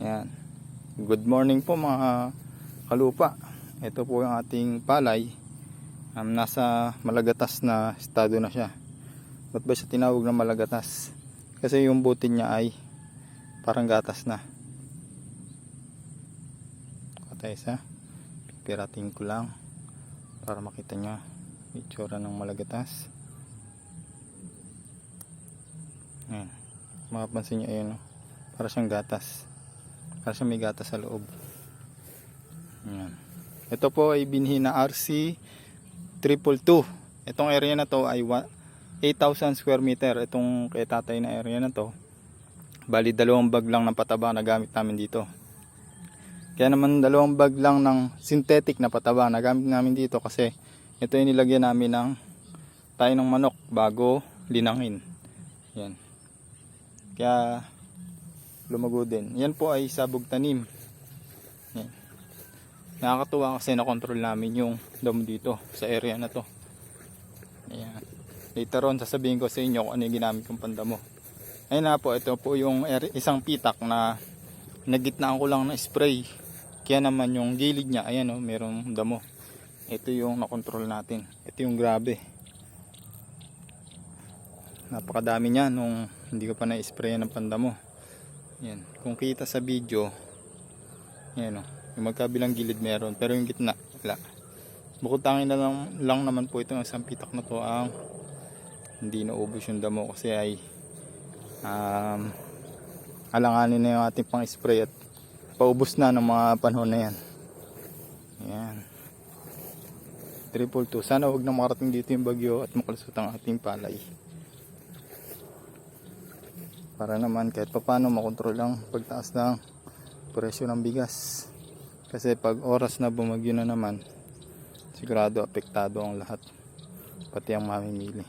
Yan. Good morning po mga kalupa. Ito po yung ating palay. Um, nasa malagatas na estado na siya. Ba't ba siya tinawag na malagatas? Kasi yung butin niya ay parang gatas na. Katay sa. Pirating ko lang para makita nyo itsura ng malagatas. Ayan. Makapansin nyo ayun. oh. Para siyang gatas. Siyang may gatas sa loob. Ayan. Ito po ay binhi na RC 222. Itong area na to ay wa- 8,000 square meter. Itong kay tatay na area na to. Bali dalawang bag lang ng pataba na gamit namin dito. Kaya naman dalawang bag lang ng synthetic na pataba na gamit namin dito kasi ito yung nilagyan namin ng tayo ng manok bago linangin. Yan. Kaya lumago din. Yan po ay sabog tanim. Yan. Nakakatuwa kasi na-control namin yung damo dito sa area na to. Ayan. Later on sasabihin ko sa inyo kung ano yung ginamit kong pandamo. Ayun na po, ito po yung ere- isang pitak na nagitnaan ko lang na spray. Kaya naman yung gilid niya, ayan o, merong damo. Ito yung nakontrol natin. Ito yung grabe. Napakadami niya nung hindi ko pa na-spray ng pandamo. Yan. Kung kita sa video, yan o. Yung magkabilang gilid meron, pero yung gitna, wala. Bukod tangin na lang, lang naman po itong isang pitak na to ang hindi naubos yung damo kasi ay um, alanganin na yung ating pang spray at paubos na ng mga panahon na yan. Yan. Triple two. Sana wag na makarating dito yung bagyo at makalusot ang ating palay. Para naman kahit papano makontrol ang pagtaas ng presyo ng bigas. Kasi pag oras na bumagyo na naman, sigurado apektado ang lahat. Pati ang mamimili.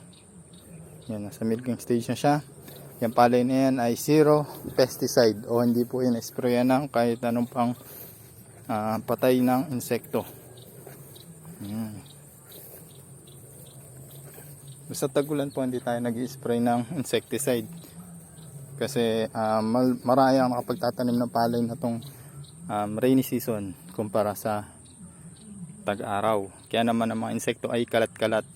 Yan, nasa milking stage na siya. Yung palay na yan ay zero pesticide o hindi po yan sprayan ng kahit anong pang ah, patay ng insekto. Yan. Basta tagulan po hindi tayo nag-spray ng insecticide. Kasi ah, mal- marami ang nakapagtatanim ng palay na tong um, rainy season kumpara sa tag-araw. Kaya naman ang mga insekto ay kalat-kalat.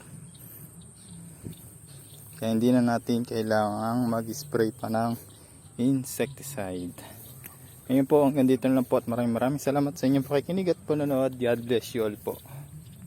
Kaya hindi na natin kailangang mag-spray pa ng insecticide. Ngayon po, hanggang dito na lang po at maraming maraming salamat sa inyong pakikinig at panonood. God bless you all po.